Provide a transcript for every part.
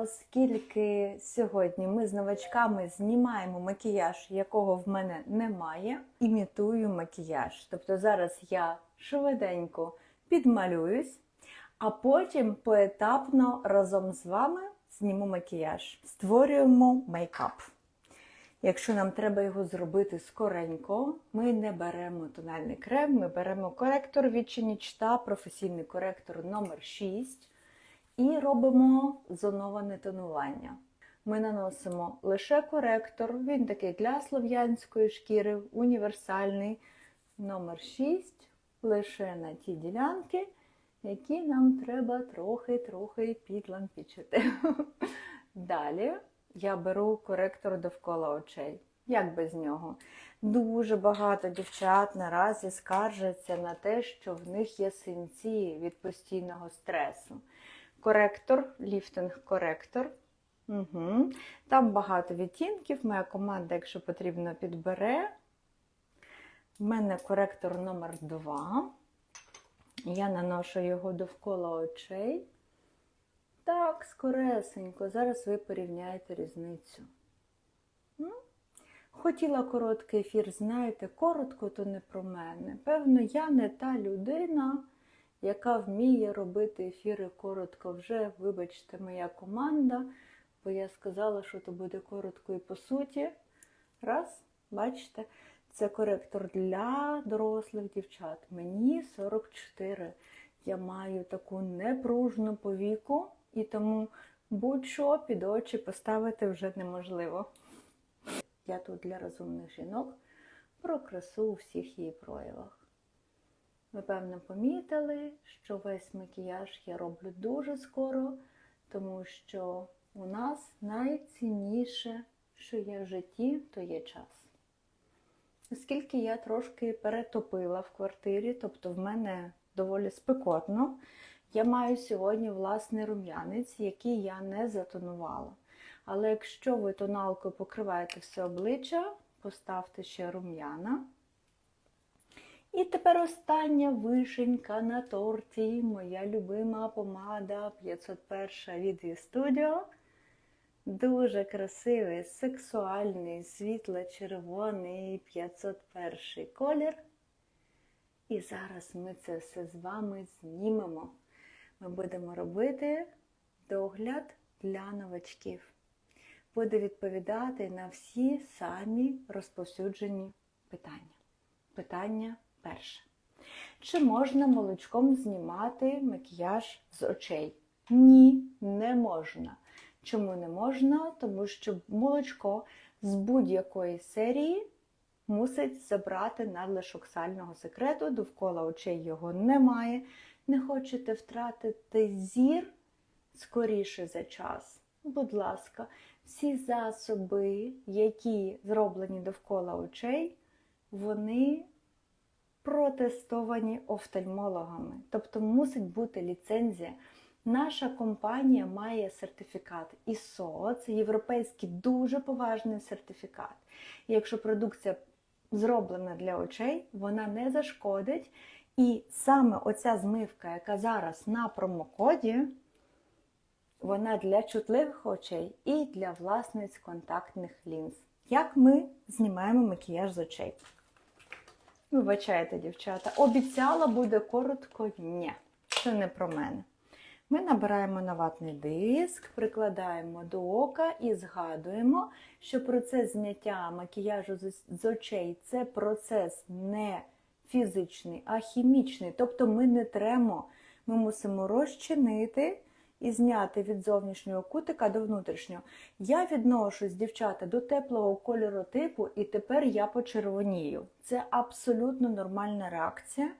оскільки сьогодні ми з новачками знімаємо макіяж, якого в мене немає, імітую макіяж. Тобто зараз я швиденько підмалююсь, а потім поетапно разом з вами зніму макіяж. Створюємо мейкап. Якщо нам треба його зробити скоренько, ми не беремо тональний крем, ми беремо коректор від Чинічта, професійний коректор номер 6 і робимо зоноване тонування. Ми наносимо лише коректор, він такий для слов'янської шкіри, універсальний номер 6, лише на ті ділянки, які нам треба трохи-трохи підлампічити. Далі я беру коректор довкола очей. Як без нього? Дуже багато дівчат наразі скаржаться на те, що в них є синці від постійного стресу. Коректор, ліфтинг-коректор. Угу. Там багато відтінків. Моя команда, якщо потрібно, підбере. У мене коректор номер 2. Я наношу його довкола очей. Так, скоресенько. Зараз ви порівняєте різницю. Хотіла короткий ефір, знаєте, коротко то не про мене. Певно, я не та людина, яка вміє робити ефіри коротко. Вже, вибачте, моя команда, бо я сказала, що то буде коротко і по суті. Раз, бачите, це коректор для дорослих дівчат. Мені 44. Я маю таку непружну повіку, і тому будь-що під очі поставити вже неможливо. Я тут для розумних жінок про красу у всіх її проявах. Ви, певно, помітили, що весь макіяж я роблю дуже скоро, тому що у нас найцінніше, що є в житті, то є час. Оскільки я трошки перетопила в квартирі, тобто в мене доволі спекотно, я маю сьогодні власний рум'янець, який я не затонувала. Але якщо ви тоналкою покриваєте все обличчя, поставте ще рум'яна. І тепер остання вишенька на торті, моя любима помада 501 від E-Studio. Дуже красивий, сексуальний, світло-червоний 501 колір. І зараз ми це все з вами знімемо. Ми будемо робити догляд для новачків. Буде відповідати на всі самі розповсюджені питання. Питання перше. Чи можна молочком знімати макіяж з очей? Ні, не можна. Чому не можна? Тому що молочко з будь-якої серії мусить забрати надлишок сального секрету, довкола очей його немає. Не хочете втратити зір скоріше за час. Будь ласка, всі засоби, які зроблені довкола очей, вони протестовані офтальмологами. Тобто мусить бути ліцензія. Наша компанія має сертифікат ISO, це європейський дуже поважний сертифікат. І якщо продукція зроблена для очей, вона не зашкодить. І саме оця змивка, яка зараз на промокоді, вона для чутливих очей і для власниць контактних лінз. Як ми знімаємо макіяж з очей? Вибачайте, дівчата, обіцяла буде коротко, ні, це не про мене. Ми набираємо на ватний диск, прикладаємо до ока і згадуємо, що процес зняття макіяжу з очей це процес не фізичний, а хімічний. Тобто ми не тремо, ми мусимо розчинити і зняти від зовнішнього кутика до внутрішнього. Я відношусь, дівчата, до теплого кольору типу, і тепер я почервонію. Це абсолютно нормальна реакція.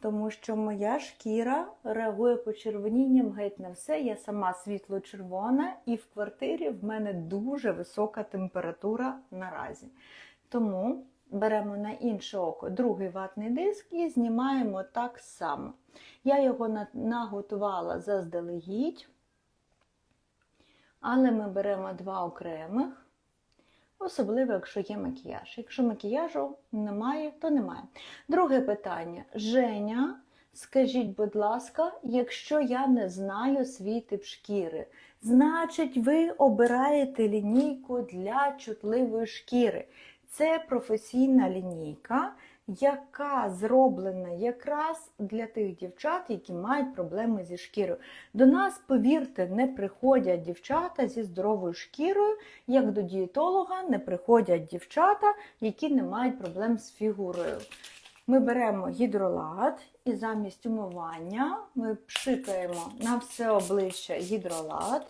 Тому що моя шкіра реагує почервонінням геть на все. Я сама світло-червона, і в квартирі в мене дуже висока температура наразі. Тому беремо на інше око другий ватний диск і знімаємо так само. Я його наготувала заздалегідь, але ми беремо два окремих. Особливо, якщо є макіяж. Якщо макіяжу немає, то немає. Друге питання. Женя Скажіть, будь ласка, якщо я не знаю свій тип шкіри, значить ви обираєте лінійку для чутливої шкіри. Це професійна лінійка, яка зроблена якраз для тих дівчат, які мають проблеми зі шкірою. До нас, повірте, не приходять дівчата зі здоровою шкірою, як до дієтолога не приходять дівчата, які не мають проблем з фігурою. Ми беремо гідролат і замість умивання ми пшикаємо на все обличчя гідролат.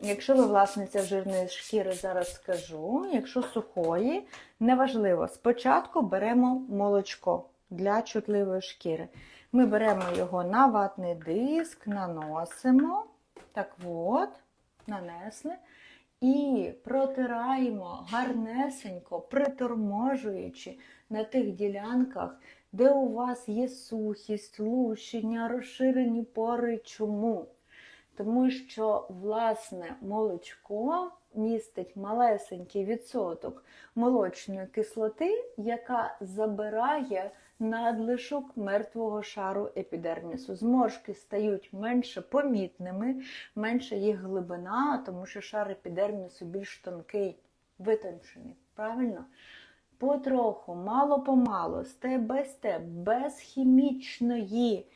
Якщо ви власниця жирної шкіри, зараз скажу. Якщо сухої, неважливо. Спочатку беремо молочко для чутливої шкіри. Ми беремо його на ватний диск, наносимо. Так от, нанесли. І протираємо гарнесенько, приторможуючи на тих ділянках, де у вас є сухість, лущення, розширені пори. Чому? Тому що, власне, молочко містить малесенький відсоток молочної кислоти, яка забирає надлишок мертвого шару епідермісу. Зморшки стають менше помітними, менша їх глибина, тому що шар епідермісу більш тонкий, витончений. Правильно? Потроху, мало-помалу, степ бай степ, без хімічної.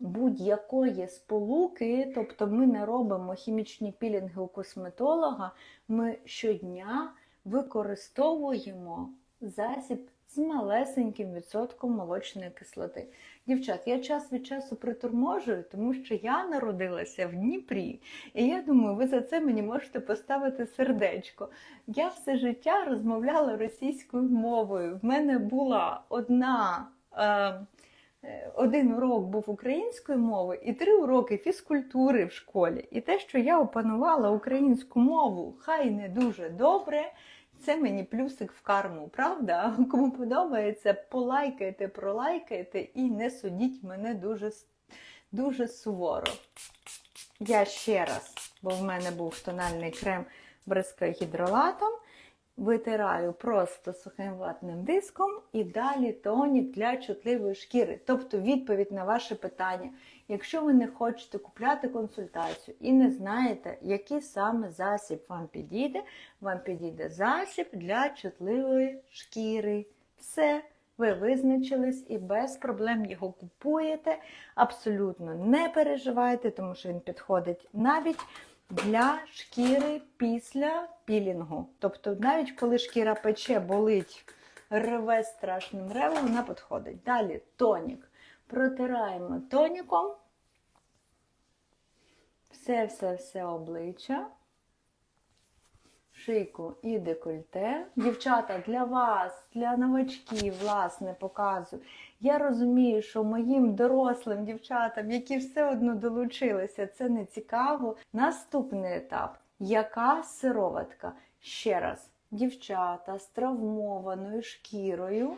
Будь-якої сполуки, тобто ми не робимо хімічні пілінги у косметолога, ми щодня використовуємо засіб з малесеньким відсотком молочної кислоти. Дівчат, я час від часу приторможую, тому що я народилася в Дніпрі, і я думаю, ви за це мені можете поставити сердечко. Я все життя розмовляла російською мовою. В мене була одна. Е, один урок був української мови і три уроки фізкультури в школі. І те, що я опанувала українську мову, хай не дуже добре. Це мені плюсик в карму, правда? Кому подобається, полайкайте, пролайкайте і не судіть мене дуже, дуже суворо. Я ще раз, бо в мене був тональний крем бризкаю гідролатом. Витираю просто сухим ватним диском і далі тонік для чутливої шкіри. Тобто відповідь на ваше питання. Якщо ви не хочете купляти консультацію і не знаєте, який саме засіб вам підійде, вам підійде засіб для чутливої шкіри. Все, ви визначились і без проблем його купуєте. Абсолютно не переживайте, тому що він підходить навіть для шкіри після пілінгу. Тобто, навіть коли шкіра пече, болить, реве страшним ревом, вона підходить. Далі тонік. Протираємо тоніком все-все-все обличчя, шийку і декольте. Дівчата, для вас, для новачків, власне, показую. Я розумію, що моїм дорослим дівчатам, які все одно долучилися, це не цікаво. Наступний етап. Яка сироватка? Ще раз, дівчата з травмованою шкірою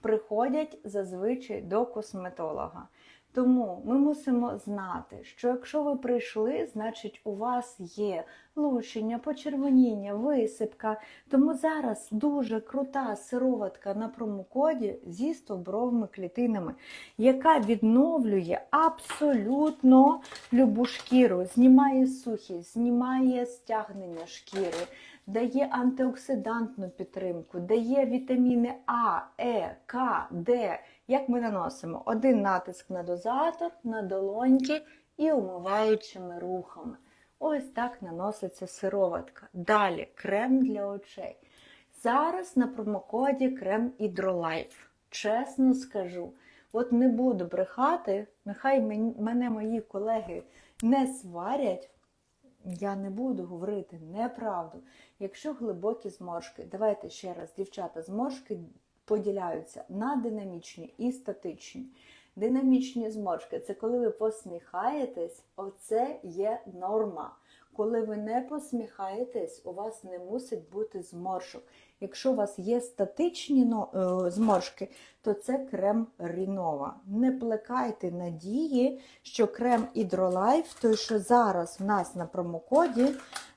приходять зазвичай до косметолога. Тому ми мусимо знати, що якщо ви прийшли, значить у вас є лущення, почервоніння, висипка. Тому зараз дуже крута сироватка на промокоді зі стовбровими клітинами, яка відновлює абсолютно любу шкіру, знімає сухість, знімає стягнення шкіри. Дає антиоксидантну підтримку, дає вітаміни А, Е, К, Д. Як ми наносимо? Один натиск на дозатор, на долоньки і умиваючими рухами. Ось так наноситься сироватка. Далі крем для очей. Зараз на промокоді крем Hydrolife. Чесно скажу, от не буду брехати, нехай мене мої колеги не сварять. Я не буду говорити неправду. Якщо глибокі зморшки, давайте ще раз, дівчата, зморшки поділяються на динамічні і статичні. Динамічні зморшки це коли ви посміхаєтесь, оце є норма. Коли ви не посміхаєтесь, у вас не мусить бути зморшок. Якщо у вас є статичні зморшки, то це крем Рінова. Не плекайте надії, що крем Hydrolife, той, що зараз в нас на промокоді,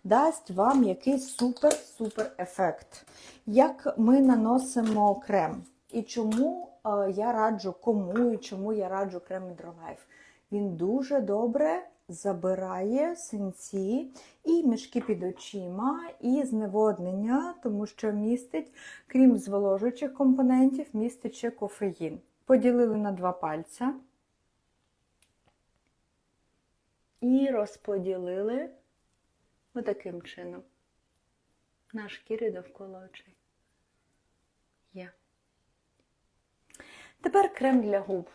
дасть вам якийсь супер-супер ефект. Як ми наносимо крем? І чому е, я раджу кому і чому я раджу крем Hydrolife? Він дуже добре забирає синці і мішки під очима, і зневоднення, тому що містить, крім зволожуючих компонентів, містить ще кофеїн. Поділили на два пальця і розподілили отаким чином на шкірі довкола очей. Є. Тепер крем для губ.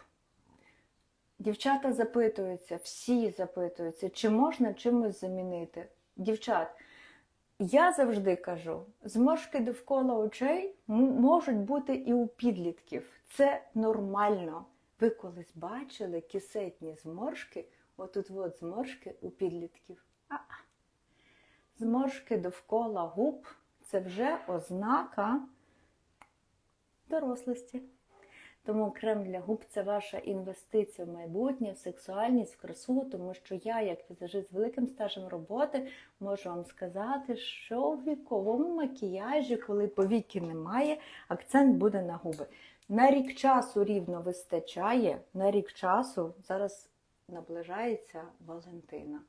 Дівчата запитуються, всі запитуються, чи можна чимось замінити. Дівчат, я завжди кажу, зморшки довкола очей можуть бути і у підлітків. Це нормально. Ви колись бачили кисетні зморшки, отут от зморшки у підлітків. А-а. Зморшки довкола губ це вже ознака дорослості. Тому крем для губ це ваша інвестиція в майбутнє, в сексуальність, в красу, тому що я, як візажист з великим стажем роботи, можу вам сказати, що в віковому макіяжі, коли повіки немає, акцент буде на губи. На рік часу рівно вистачає, на рік часу зараз наближається Валентина.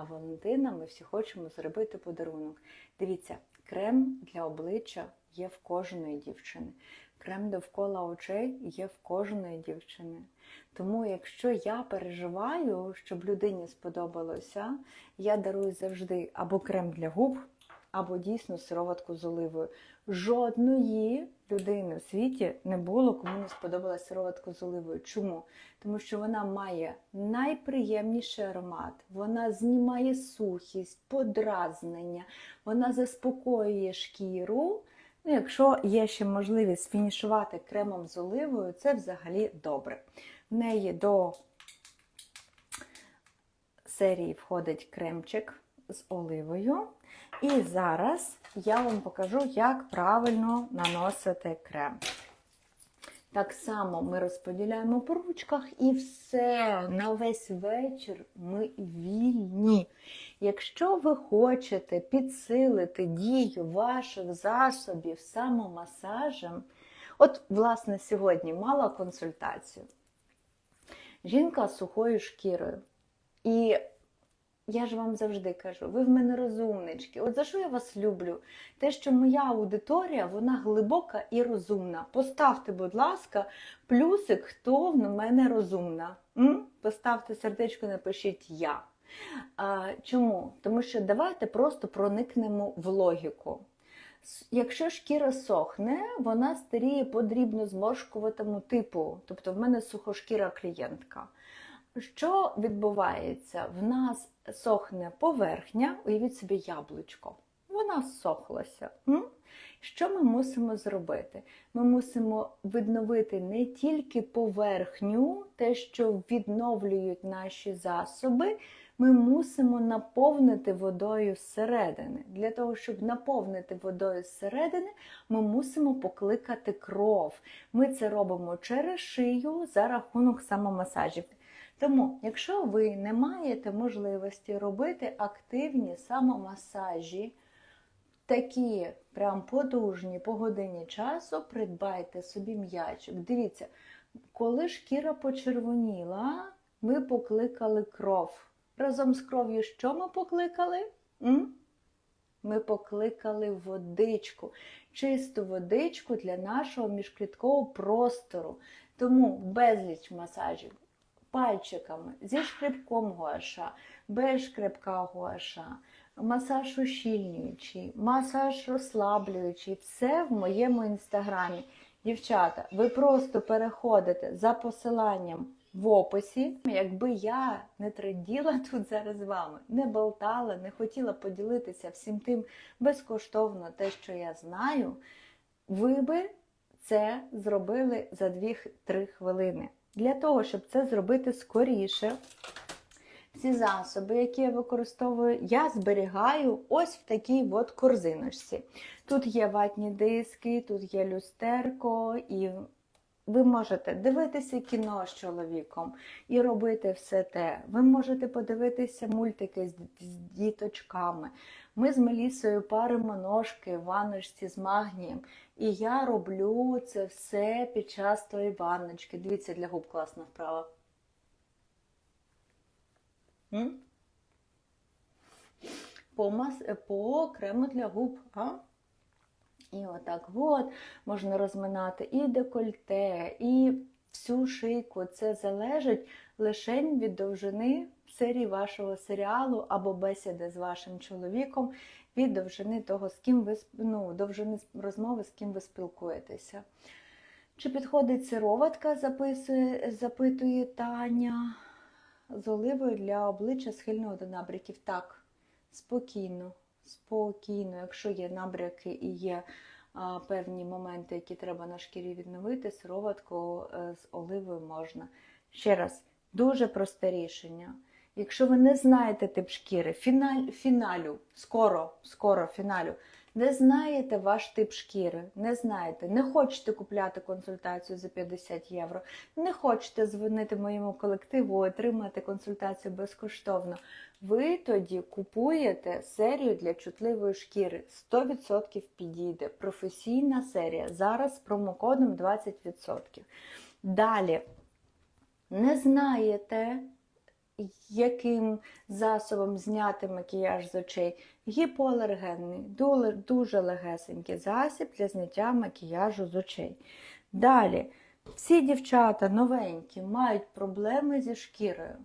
А Валентина ми всі хочемо зробити подарунок. Дивіться, крем для обличчя є в кожної дівчини. Крем довкола очей є в кожної дівчини. Тому, якщо я переживаю, щоб людині сподобалося, я дарую завжди або крем для губ, або дійсно сироватку з оливою. Жодної людини в світі не було, кому не сподобалася сироватка з оливою. Чому? Тому що вона має найприємніший аромат, вона знімає сухість, подразнення, вона заспокоює шкіру. Ну, якщо є ще можливість фінішувати кремом з оливою, це взагалі добре. В неї до серії входить кремчик з оливою. І зараз я вам покажу, як правильно наносити крем. Так само ми розподіляємо по ручках і все, на весь вечір ми вільні. Якщо ви хочете підсилити дію ваших засобів самомасажем, от, власне, сьогодні мала консультацію. Жінка з сухою шкірою. І я ж вам завжди кажу, ви в мене розумнички. От за що я вас люблю? Те, що моя аудиторія, вона глибока і розумна. Поставте, будь ласка, плюсик, хто в мене розумна. М? Поставте сердечко, напишіть я. А, чому? Тому що давайте просто проникнемо в логіку. Якщо шкіра сохне, вона старіє по дрібно зморшкуватому типу. Тобто в мене сухошкіра клієнтка. Що відбувається? В нас сохне поверхня, уявіть собі яблучко. Вона сохлася. Що ми мусимо зробити? Ми мусимо відновити не тільки поверхню, те, що відновлюють наші засоби. Ми мусимо наповнити водою зсередини. Для того, щоб наповнити водою зсередини, ми мусимо покликати кров. Ми це робимо через шию за рахунок самомасажів. Тому, якщо ви не маєте можливості робити активні самомасажі, такі прям потужні по годині часу, придбайте собі м'ячик. Дивіться, коли шкіра почервоніла, ми покликали кров. Разом з кров'ю що ми покликали? М? Ми покликали водичку, чисту водичку для нашого міжкліткового простору. Тому безліч масажів пальчиками, зі шкребком гуаша, без шкребка гуаша, масаж ущільнюючий, масаж розслаблюючий. Все в моєму інстаграмі. Дівчата, ви просто переходите за посиланням в описі. Якби я не тренділа тут зараз з вами, не болтала, не хотіла поділитися всім тим безкоштовно те, що я знаю, ви би це зробили за 2-3 хвилини. Для того, щоб це зробити скоріше, ці засоби, які я використовую, я зберігаю ось в такій от корзиночці. Тут є ватні диски, тут є люстерко і ви можете дивитися кіно з чоловіком і робити все те. Ви можете подивитися мультики з, діточками. Ми з Мелісою паримо ножки в ванночці з магнієм. І я роблю це все під час тої ванночки. Дивіться, для губ класна вправа. М? По, мас... по крему для губ. А? І отак от можна розминати і декольте, і всю шийку. Це залежить лише від довжини серії вашого серіалу або бесіди з вашим чоловіком, від довжини того, з ким ви ну, довжини розмови, з ким ви спілкуєтеся. Чи підходить сироватка, записує, запитує Таня з оливою для обличчя схильного до набряків? Так, спокійно, спокійно, якщо є набряки і є а, певні моменти, які треба на шкірі відновити, сироватку е, з оливою можна. Ще раз, дуже просте рішення. Якщо ви не знаєте тип шкіри, фіналь, фіналю, скоро, скоро фіналю, не знаєте ваш тип шкіри, не знаєте, не хочете купляти консультацію за 50 євро, не хочете дзвонити моєму колективу, отримати консультацію безкоштовно. Ви тоді купуєте серію для чутливої шкіри. 100% підійде. Професійна серія. Зараз з промокодом 20%. Далі, не знаєте, яким засобом зняти макіяж з очей. Гіпоалергенний, дуже, легесенький засіб для зняття макіяжу з очей. Далі, всі дівчата новенькі мають проблеми зі шкірою.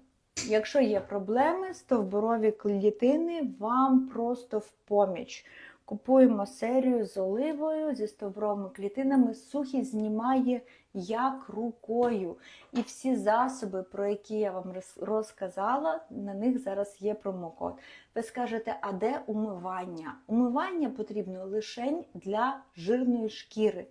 Якщо є проблеми, стовбурові клітини вам просто в поміч. Купуємо серію з оливою, зі стовбуровими клітинами, сухі знімає як рукою. І всі засоби, про які я вам розказала, на них зараз є промокод. Ви скажете, а де умивання? Умивання потрібно лише для жирної шкіри.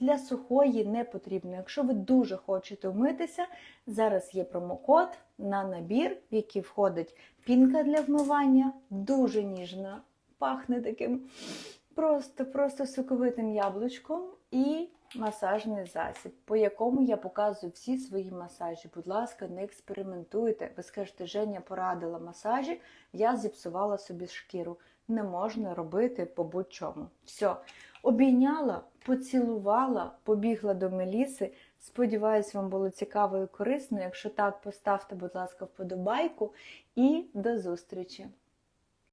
Для сухої не потрібно. Якщо ви дуже хочете вмитися, зараз є промокод на набір, в який входить пінка для вмивання, дуже ніжна, пахне таким просто, просто соковитим яблучком і масажний засіб, по якому я показую всі свої масажі. Будь ласка, не експериментуйте. Ви скажете, Женя порадила масажі, я зіпсувала собі шкіру. Не можна робити по будь-чому. Все. Обійняла, поцілувала, побігла до Меліси. Сподіваюсь, вам було цікаво і корисно. Якщо так, поставте, будь ласка, вподобайку і до зустрічі!